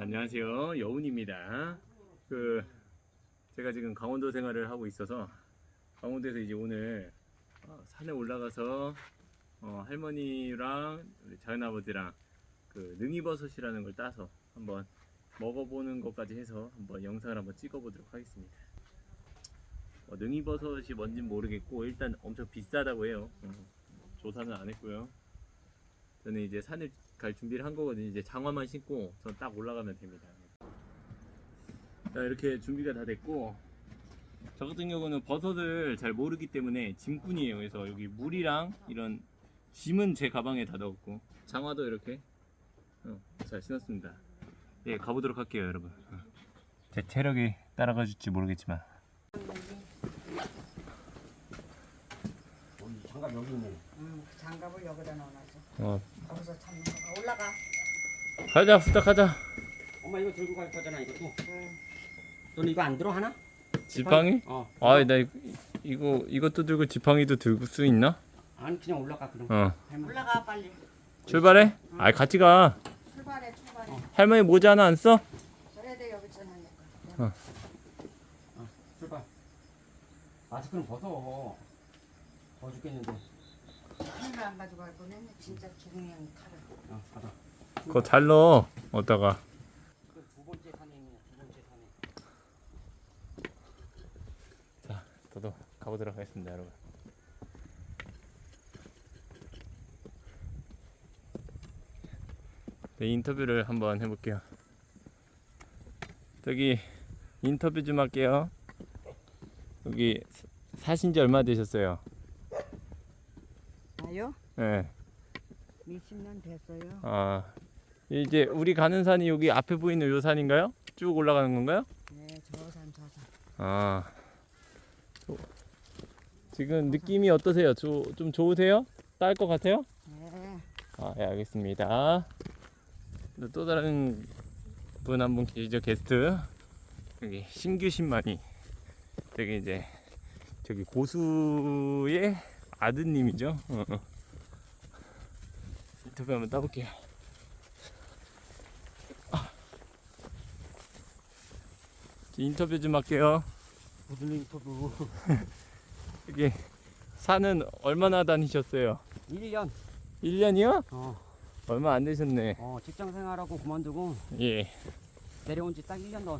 자, 안녕하세요. 여운입니다. 그 제가 지금 강원도 생활을 하고 있어서 강원도에서 이제 오늘 어, 산에 올라가서 어, 할머니랑 우리 작은 아버지랑 그 능이버섯이라는 걸 따서 한번 먹어보는 것까지 해서 한번 영상을 한번 찍어보도록 하겠습니다. 어, 능이버섯이 뭔진 모르겠고 일단 엄청 비싸다고 해요. 어, 조사는 안 했고요. 저는 이제 산을 갈 준비를 한 거거든요. 이제 장화만 신고 전 딱 올라가면 됩니다. 자 이렇게 준비가 다 됐고 저 같은 경우는 버섯을 잘 모르기 때문에 짐꾼이에요. 그래서 여기 물이랑 이런 짐은 제 가방에 다 넣었고 장화도 이렇게 어, 잘 신었습니다. 예 가보도록 할게요, 여러분. 어. 제 체력이 따라가 줄지 모르겠지만 장갑 여기 있네. 응, 장갑을 여기다 넣어놨어. 어, 거기서 찾는 거가 올라가. 가자 후딱 가자. 엄마 이거 들고 갈 거잖아 이것도. 응. 너는 이거 안 들어 하나? 지팡이? 어. 아, 나 이거, 이거 이것도 들고 지팡이도 들고 수 있나? 아니 그냥 올라가 그럼. 어. 할머니. 올라가 빨리. 출발해? 아, 같이 가. 출발해, 출발해. 할머니 모자 하나 안 써? 저래야 돼 여기 전화니까. 어. 출발. 마스크는 벗어. 더워 죽겠는데. 하늘을 안 가져갈 거면 진짜 기둥이 칼을. 어, 가자. 그거 잘 넣어. 어디다가. 그 두 번째 산행이야. 두 번째 산행. 자, 저도 가보도록 하겠습니다, 여러분. 네, 인터뷰를 한번 해볼게요. 저기 인터뷰 좀 할게요. 여기 사- 사신 지 얼마 되셨어요? 아요? 네. 몇십 년 됐어요. 아, 이제 우리 가는 산이 여기 앞에 보이는 요 산인가요? 쭉 올라가는 건가요? 네, 저 산 저 산. 아, 조- 지금 느낌이 어떠세요? 조, 좀 좋으세요? 딸 것 같아요? 네. 아, 예, 알겠습니다. 또- 또 다른 분 한 분 계시죠, 게스트. 여기 신규 신만이. 저기 이제 저기 고수의 아드님이죠. 어, 어. 인터뷰 한번 따볼게요. 아. 인터뷰 좀 할게요. 무슨 인터뷰? 여기 산은 얼마나 다니셨어요? 1년. 1년이요? 어. 얼마 안 되셨네. 어, 직장 생활하고 그만두고 예. 내려온 지 딱 1년 더.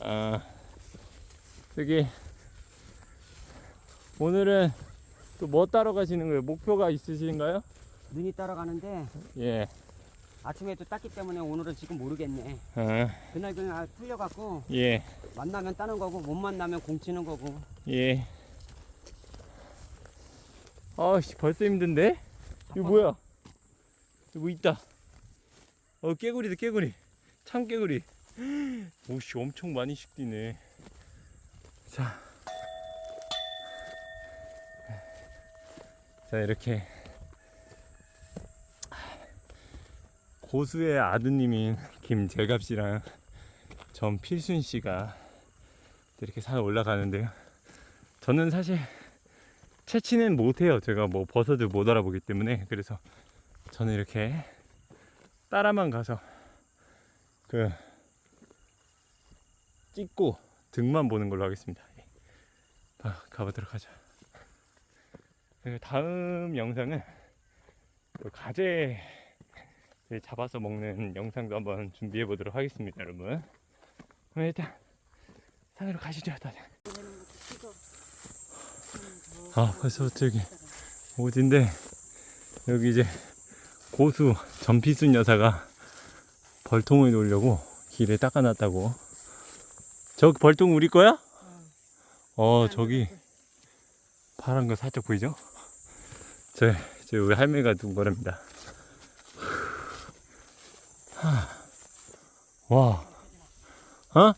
아, 저기 오늘은 또 뭐 따러 가시는 거예요? 목표가 있으신가요? 눈이 따라가는데 예. 아침에도 땄기 때문에 오늘은 지금 모르겠네. 아, 그날 그날 풀려갖고 예. 만나면 따는 거고 못 만나면 공치는 거고. 예. 아씨, 벌써 힘든데? 이거 뭐야? 이거 뭐 있다. 어, 깨구리다, 깨구리. 참 깨구리. 오씨, 엄청 많이 식디네. 자. 자, 이렇게. 고수의 아드님인 김재갑 씨랑 전 필순 씨가 이렇게 산 올라가는데요. 저는 사실 채취는 못해요. 제가 뭐 버섯을 못 알아보기 때문에 그래서 저는 이렇게 따라만 가서 그 찍고 등만 보는 걸로 하겠습니다. 예. 아, 가보도록 하죠. 다음 영상은 그 가재 잡아서 먹는 영상도 한번 준비해 보도록 하겠습니다, 여러분. 그럼 일단 산으로 가시죠, 다들. 아, 벌써부터 여기 어딘데 여기 이제 고수 전피순 여사가 벌통을 놓으려고 길에 닦아놨다고. 저 벌통 우리 거야? 어, 저기 파란 거 살짝 보이죠? 저, 저 우리 할매가 둔 거랍니다. 하. 와, 어?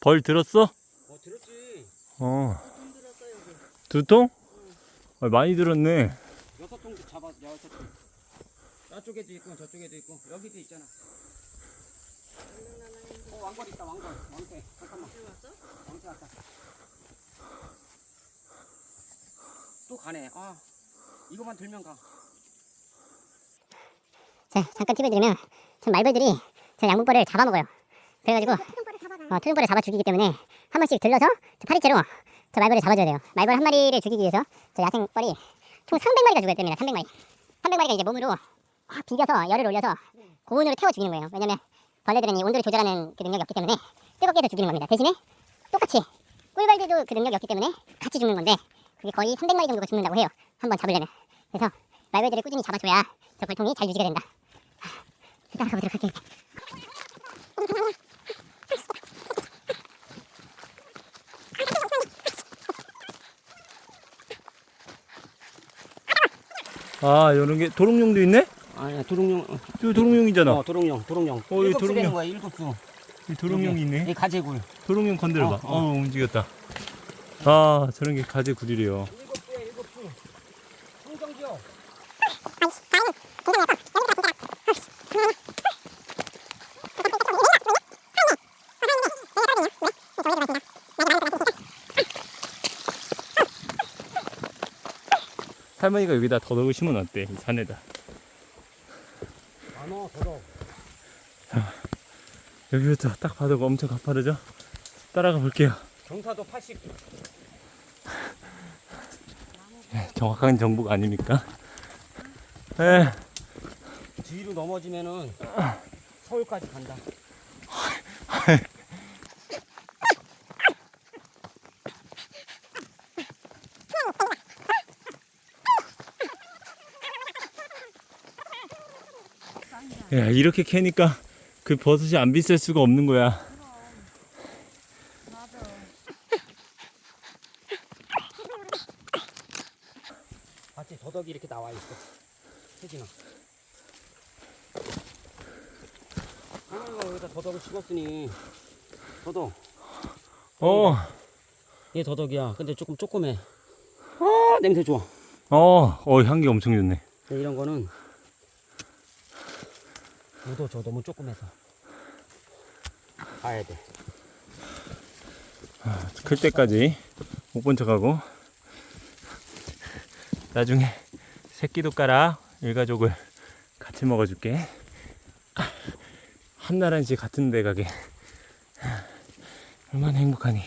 벌 들었어? 어, 들었지. 어. 두 통? 어, 많이 들었네. 여섯 통도 잡아, 여섯 통. 저쪽에도 있고, 저쪽에도 있고, 여기도 있잖아. 어, 왕걸 있다, 왕걸. 왕태. 잠깐만. 왕태 왔다. 또 가네. 아 이거만 들면 가. 자, 잠깐 팁을 드리면 전 말벌들이 저 양봉벌을 잡아먹어요. 그래가지고 어, 토종벌을 잡아 죽이기 때문에 한 번씩 들러서 저 파리채로 저 말벌을 잡아줘야 돼요. 말벌 한 마리를 죽이기 위해서 저 야생벌이 총 300마리가 죽어야 됩니다. 300마리. 300마리가 이제 몸으로 확 비벼서 열을 올려서 고온으로 태워 죽이는 거예요. 왜냐면 벌레들은 이 온도를 조절하는 그 능력이 없기 때문에 뜨겁게 해서 죽이는 겁니다. 대신에 똑같이 꿀벌들도 그 능력이 없기 때문에 같이 죽는 건데 그게 거의 300마리 정도가 죽는다고 해요. 한번 잡으려면. 그래서 말벌들을 꾸준히 잡아줘야 저 벌통이 잘 유지가 된다. 따라가 보도록 할게요. 아 이런 게 도롱뇽도 있네? 아니야 도롱뇽. 어, 이거 도롱뇽이잖아. 어 도롱뇽 도롱뇽. 어, 이거 일곱수 되는 도롱뇽. 거야 일곱 수. 이 도롱뇽이 있네. 이 가재굴. 도롱뇽 건드려봐. 어, 어, 어. 움직였다. 아 저런 게 일곱수. 청정지역. 할머니가 여기다 더덕을 어때? 이 산에다. 안어 더러. 여기부터 딱 봐도 엄청 가파르죠? 따라가 볼게요. 경사도 80. 정확한 정보가 아닙니까? 에, 뒤로 넘어지면은 서울까지 간다. 야, 이렇게 캐니까 그 버섯이 안 비쌀 수가 없는 거야. 봤지 더덕이 이렇게 나와 있어. 혜진아. 할머니가 여기다 더덕을 심었으니 더덕. 어, 얘 더덕이야. 근데 조금 조그매. 아 냄새 좋아. 어, 어, 향기 엄청 좋네. 이런 거는 묻어져 너무 조그매서 가야 돼. 클 때까지 못 본 척하고 나중에 새끼도 깔아 일가족을 같이 먹어줄게 한나라인지 같은 데 가게 얼마나 행복하니?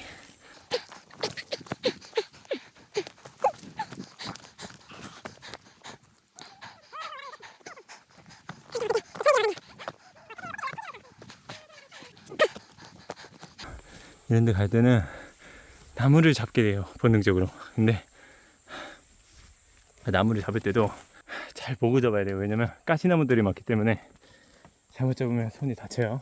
이런 데 갈 때는 나무를 잡게 돼요 본능적으로. 근데 나무를 잡을 때도 잘 보고 잡아야 돼요. 왜냐면 가시나무들이 많기 때문에 잘못 잡으면 손이 다쳐요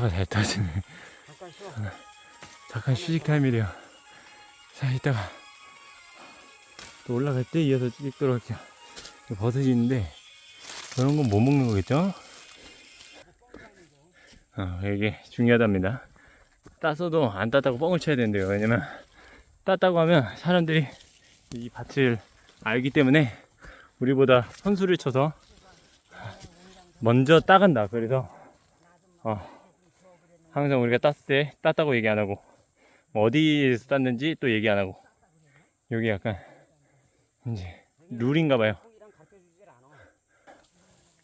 전화가 잘 터지네 잠깐 쉬어. 잠깐 휴식 타임이래요. 자, 이따가 또 올라갈 때 이어서 찍도록 할게요. 이 버섯이 있는데, 그런 건 못 먹는 거겠죠? 어, 이게 중요하답니다. 따서도 안 땄다고 뻥을 쳐야 된대요. 왜냐면, 땄다고 하면 사람들이 이 밭을 알기 때문에 우리보다 선수를 쳐서 먼저 따간다. 그래서, 어, 항상 우리가 땄을 때 땄다고 얘기 안 하고 뭐 어디에서 땄는지 또 얘기 안 하고. 여기 약간 이제 룰인가 봐요.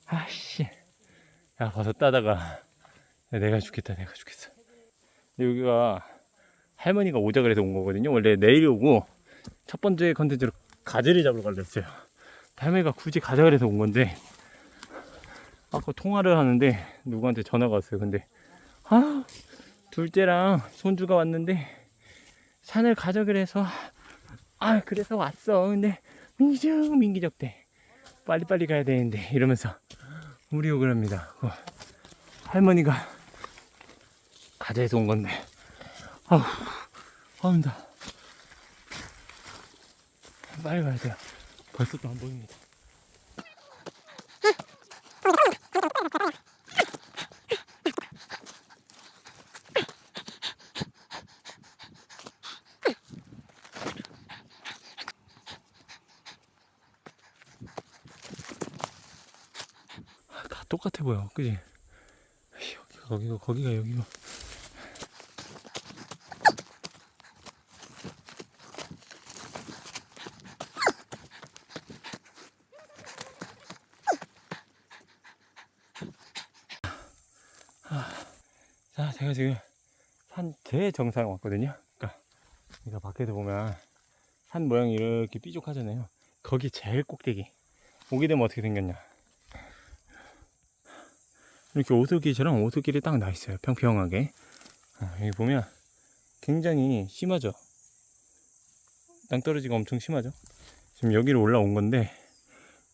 아씨. 야 버섯 따다가 야, 내가 죽겠다 내가 죽겠어. 여기가 할머니가 오자 그래서 온 거거든요. 원래 내일 오고 첫 번째 컨텐츠로 가재를 잡으러 가려 했어요. 할머니가 굳이 가자 그래서 온 건데 아까 통화를 하는데 누구한테 전화가 왔어요. 근데 아 둘째랑 손주가 왔는데 산을 가자 그래서 아 그래서 왔어. 근데 민기적 민기적 대. 빨리빨리 가야 되는데 이러면서 우리 욕을 합니다. 그 할머니가 가자에서 온 건데. 아우 아운다. 빨리 가야 돼요. 벌써 또 안 보입니다 보여. 그지? 여기가 거기가 거기가 여기가. 자, 제가 지금 산 정상에 왔거든요. 그러니까 그러니까 밖에서 보면 산 모양이 이렇게 삐죽하잖아요. 거기 제일 꼭대기. 오게 되면 어떻게 생겼냐? 이렇게 오솔길처럼 오솔길이 딱 나 있어요. 평평하게. 어, 여기 보면 굉장히 심하죠. 땅떨어지가 엄청 심하죠. 지금 여기로 올라온 건데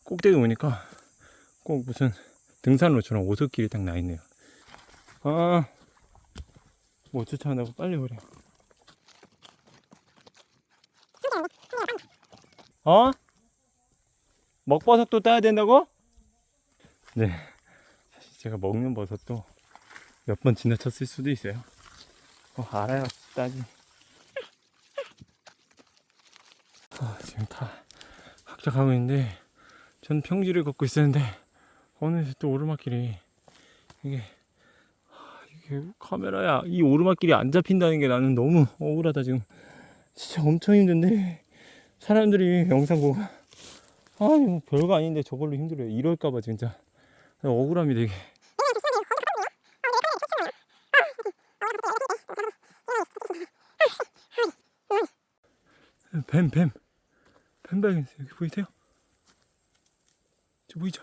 꼭대기 오니까 꼭 무슨 등산로처럼 오솔길이 딱 나 있네요. 아, 뭐 주차한다고 빨리 오래. 어? 먹버섯도 따야 된다고? 네. 제가 먹는 버섯도 몇 번 지나쳤을 수도 있어요. 어, 알아야 따지. 아, 지금 다 학작하고 있는데, 전 평지를 걷고 있었는데, 어느새 또 오르막길이, 이게, 아, 이게 카메라야, 이 오르막길이 안 잡힌다는 게 나는 너무 억울하다, 지금. 진짜 엄청 힘든데, 사람들이 영상 보고, 아니 뭐 별거 아닌데 저걸로 힘들어요 이럴까봐 진짜 억울함이 되게 뱀 뱀. 뱀 발견했어요. 여기 보이세요? 저 보이죠?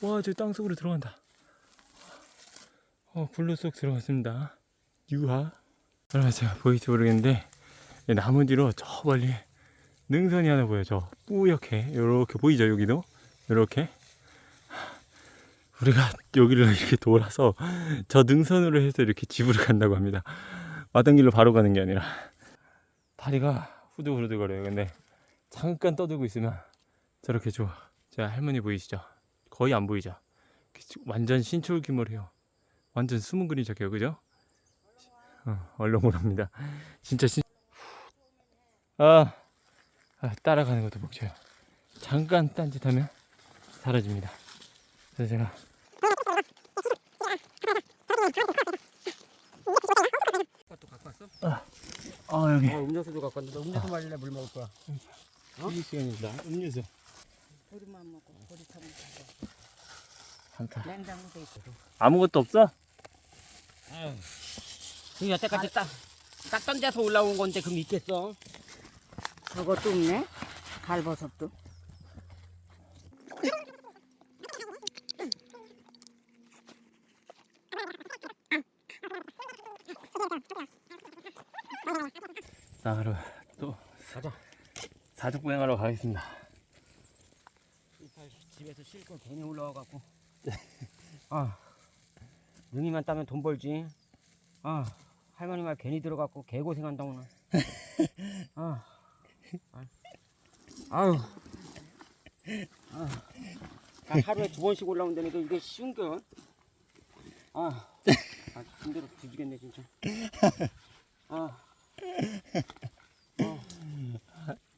와 저 땅속으로 들어간다. 어 블루 속 들어갔습니다. 유하. 여러분 제가 보일지 모르겠는데 이 나무 뒤로 저 멀리 능선이 하나 보여. 저 뿌옇게. 요렇게 보이죠 여기도? 요렇게. 우리가 여기를 이렇게 돌아서 저 능선으로 해서 이렇게 집으로 간다고 합니다. 왔던 길로 바로 가는 게 아니라. 다리가 후들후들거려요. 근데 잠깐 떠들고 있으면 저렇게 좋아. 제 할머니 보이시죠? 거의 안 보이죠? 완전 신철기물이에요. 완전 숨은 그림자게요. 그죠? 어, 얼렁얼렁합니다. 진짜 신 아 아, 따라가는 것도 목표예요. 잠깐 딴짓하면 사라집니다. 그래서 제가 그것도 갖고 왔어? 아 여기. 어 음료수도 갖고 왔는데 너 음료수 마실래 물 먹을 거야. 휴게 시간입니다. 음료수. 보리만 먹고 보리탕 먹고 한타. 냉장고도 있고. 아무것도 없어? 아유. 그 여태까지 딱, 딱 던져서 올라온 건데 그럼 있겠어? 저것도 없네. 갈버섯도 자 그럼 또 가자. 사족 보행하러 가겠습니다. 이빨 집에서 쉴 걸 괜히 올라와갖고. 아 능이만 따면 돈 벌지. 아 할머니 말 괜히 들어갖고 개고생한다 오늘 아, 아 아유. 아, 아, 하루에 두 번씩 올라온다니까 이게 쉬운 겨 아, 아 힘들어 뒤지겠네 진짜. 아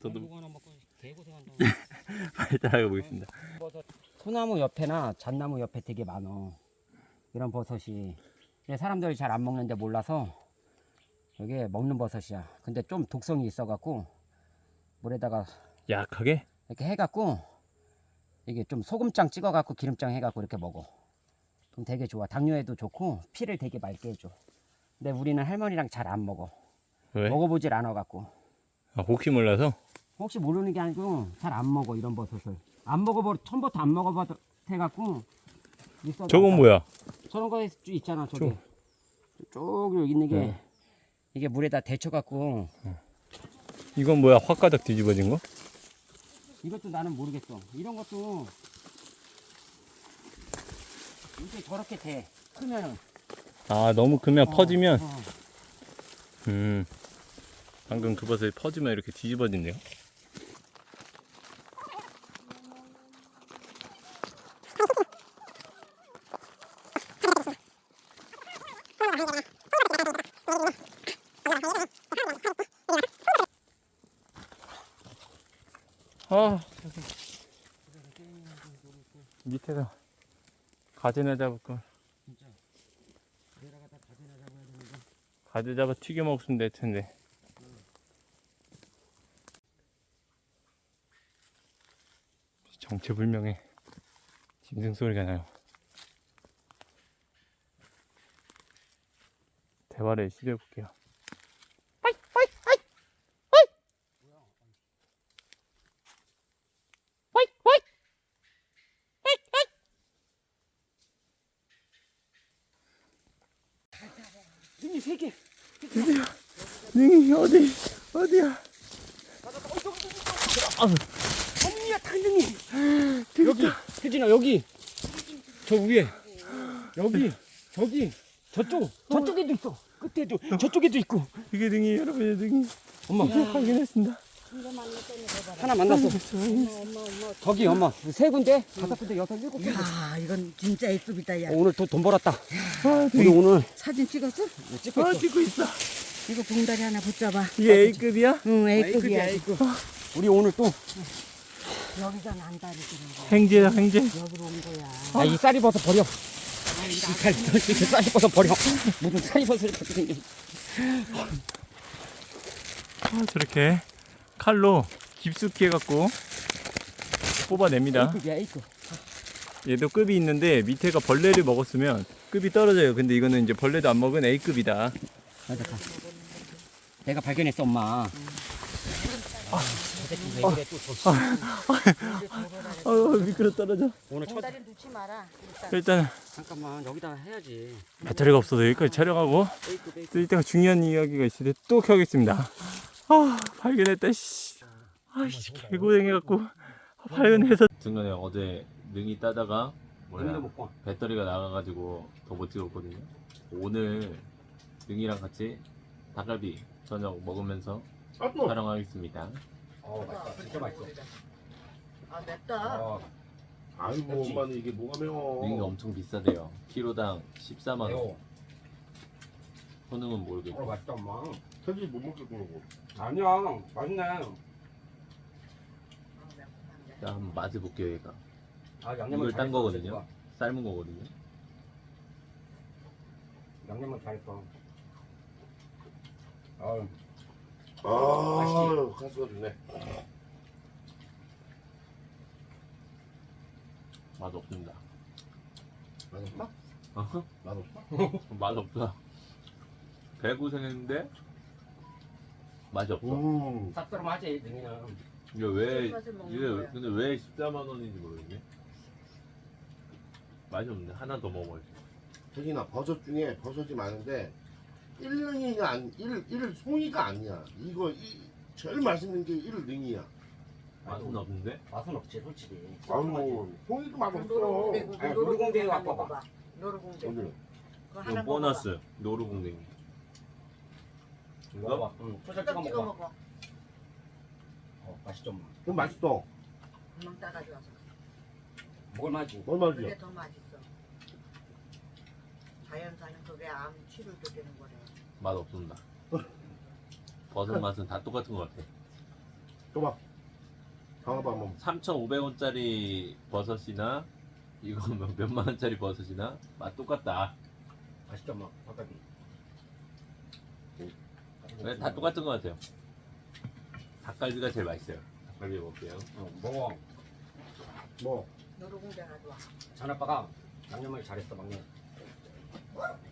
저도 햄버거 하나 먹고 개고생한다. 빨리 따라가 보겠습니다. 버섯. 소나무 옆에나 잣나무 옆에 되게 많어. 이런 버섯이. 근데 사람들이 잘 안 먹는데 몰라서 이게 먹는 버섯이야. 근데 좀 독성이 있어갖고 물에다가 약하게? 이렇게 해갖고 이게 좀 소금장 찍어갖고 기름장 해갖고 이렇게 먹어. 그럼 되게 좋아. 당뇨에도 좋고 피를 되게 맑게 해줘. 근데 우리는 할머니랑 잘 안 먹어 왜? 먹어보질 않아갖고 아, 혹시 몰라서? 혹시 모르는 게 아니고 잘 안 먹어 이런 버섯을 안 먹어버 처음부터 안 먹어봐 해갖고 있어도 저건 뭐야? 저런 거 있- 있잖아 저기 쭉 여기 있는 게 네. 이게 물에다 데쳐갖고 이건 뭐야? 확가닥 뒤집어진 거? 이것도 나는 모르겠어 이런 것도 이게 저렇게 돼 크면은 아 너무 크면 어, 퍼지면 어. 음 방금 그 버섯이 퍼지면 이렇게 뒤집어진대요. 아 밑에서 가지나 잡을 걸. 진짜 내려가다 가지나 잡아야 되는데 가지 잡아 튀겨 먹으면 될 텐데. 정체불명의 짐승 소리가 나요. 대화를 시도해 볼게요. 능이 세개 능이 어디 어디야? 엄니야 당능이 여기 혜진아 여기. 저 위에. 여기 저기 저쪽 저쪽에도 있어 끝에도 저쪽에도 있고. 이게 능이 여러분의 능이. 엄마. 확인했습니다. 하나 만났어. 저기 엄마. 세 군데? 다섯 군데 여섯 일곱 군데. 야 이건 진짜 A급이다 야. 어, 오늘 돈, 돈 벌었다. 아, 우리 오늘 사진 찍었어? 찍고 아 있어. 찍고 있어. 이거 봉다리 하나 붙잡아. 이게 A급이야? 응 A급이야 A급이야, 우리 오늘 또 여기가 난다리 그런 거 행제다 행제. 여기로 온 거야 아, 이 쌀이 벗어 버려. 이 쌀, 이 쌀이 벗어 버려. 무슨 쌀이 벗을 벗어 생겨. 아, 저렇게 칼로 깊숙이 해갖고 뽑아냅니다. A급이야, A급. 얘도 급이 있는데 밑에가 벌레를 먹었으면 급이 떨어져요. 근데 이거는 이제 벌레도 안 먹은 A급이다. 맞아, 가. 내가 발견했어, 엄마. 아, 저 새끼 왜 이래 또 저. 어 미끄러 떨어져. 오늘 첫. 놓지 마라 일단 일단 잠깐만, 여기다 해야지. 배터리가 없어서 여기까지 촬영하고. 또 이따가 중요한 이야기가 있을 때 또 켜겠습니다. 아 발견했다 씨. 아씨 개고생해갖고 발견해서 중간에 어제 능이 따다가 봐. 배터리가 나가가지고 더 못 찍었거든요. 오늘 능이랑 같이 닭갈비 저녁 먹으면서 촬영하겠습니다. 어, 맛있다. 진짜 맛있어. 아 맵다 어, 아이고 그렇지. 엄마는 이게 뭐가 매워 능이가 엄청 비싸대요. 키로당 14만 원. 매워. 효능은 어, 모르겠고. 맛있다, 엄마. 태기 못 먹겠더라고 아니야, 맛있네. 자, 한번 맛을 볼게요, 얘가. 아, 양념을 이걸 딴 잘했어, 거거든요. 새끼가. 삶은 거거든요. 양념을 잘했어. 아, 아 가수가 좋네 맛 없습니다. 맛없어? 어허? 맛없어? 맛 없어. 개고생했는데 맛이 없어. 음 쌉싸름하지, 능이는. 이게 왜 맛을 먹는 이게 거야. 근데 왜 14만 원인지 모르겠네. 맛이 없는데 하나 더 먹어야지. 태기나 버섯 중에 버섯이 많은데 1능이가 아니 1, 1 송이가 아니야. 이거 이, 제일 맛있는 게 1능이야. 맛은 없는데? 맛은 없지, 솔직히. 아유 송이도 맛없어. 노루공대 노루공대 노루공대 하나 맛봐봐. 먹어봐. 노루공대. 오늘 그거 하나 이건 보너스 노루궁뎅이. 이거? 먹어봐. 응, 초장 찍어 먹어봐 찍어 먹어. 먹어. 어, 맛있죠, 엄마. 그럼 맛있어. 금방 따가지고 와서. 먹을 맛이. 뭘 맛이야? 그게 더 맛있어 자연산은 그게 암 치료도 되는 거래 맛 없습니다. 버섯 맛은 다 똑같은 것 같아. 줘봐 강아봐 한번 3,500원짜리 버섯이나 이거 뭐 몇만 원짜리 버섯이나 맛 똑같다. 맛있죠, 엄마. 닭갈비. 네, 다 똑같은 것 같아요. 닭갈비가 제일 맛있어요. 닭갈비 먹을게요. 어, 먹어. 뭐 노루공대 가져와 잔아빠가 양념을 잘했어, 막내. What?